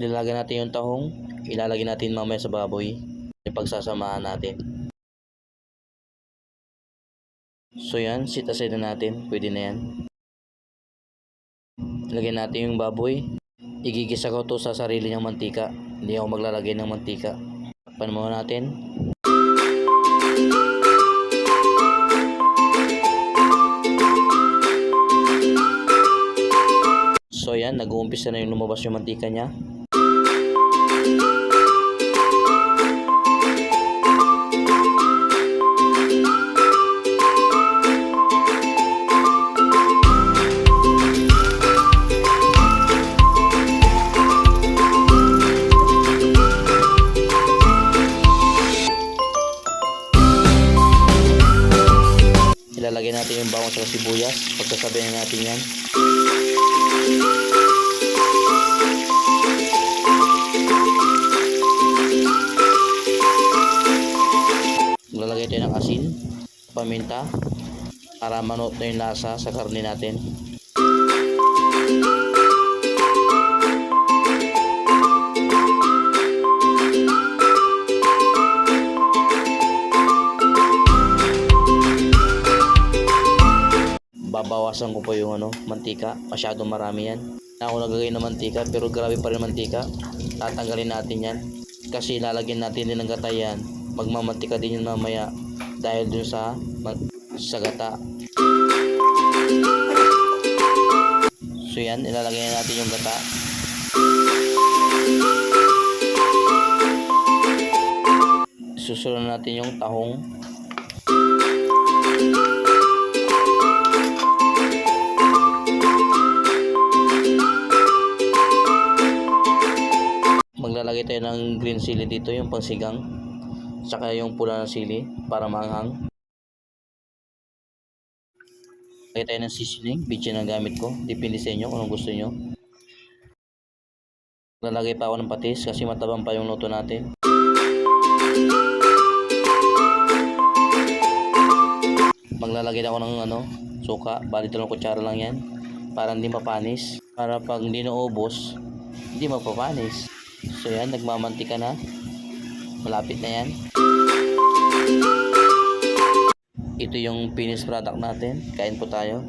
Nilagay natin yung tahong, ilalagay natin mamaya sa baboy. Ipagsasamahan natin. So yan, sit aside na natin. Pwede na yan. Lagyan natin yung baboy. Igigisa ko to sa sarili niyang mantika. Hindi ako maglalagay ng mantika. Muna natin. So yan, nag-uumpisa na yung lumabas yung mantika niya. Ilalagay natin yung bawang sa sibuyas. Pagkasabihin natin yan. Lalagay tayo ng asin, paminta, para manot na yung lasa sa karne natin. Babawasan ko po yung ano, mantika. Masyadong marami yan. Na ako naglagay ng mantika pero grabe pa rin mantika. Tatanggalin natin yan. Kasi lalagyan natin din ng gata yan. Magmamantika din yun mamaya dahil dun sa sa gata. So yan, ilalagay na natin yung gata. Susunod natin yung tahong. Maglalagay tayo ng green chili dito, yung pangsigang. Tsaka yung pula ng sili para maanghang. Lagay tayo ng seasoning, bitchin ang gamit ko. Depende sa inyo kung gusto nyo. Lalagay pa ako ng patis kasi matabang pa yung luto natin. Maglalagay ako ng ano, suka. Bali dalawang kutsara lang yan. Para hindi mapanis. Para pag hindi naubos, hindi mapapanis. So yan, nagmamantika na. Malapit na yan. Ito yung finished product natin. Kain po tayo.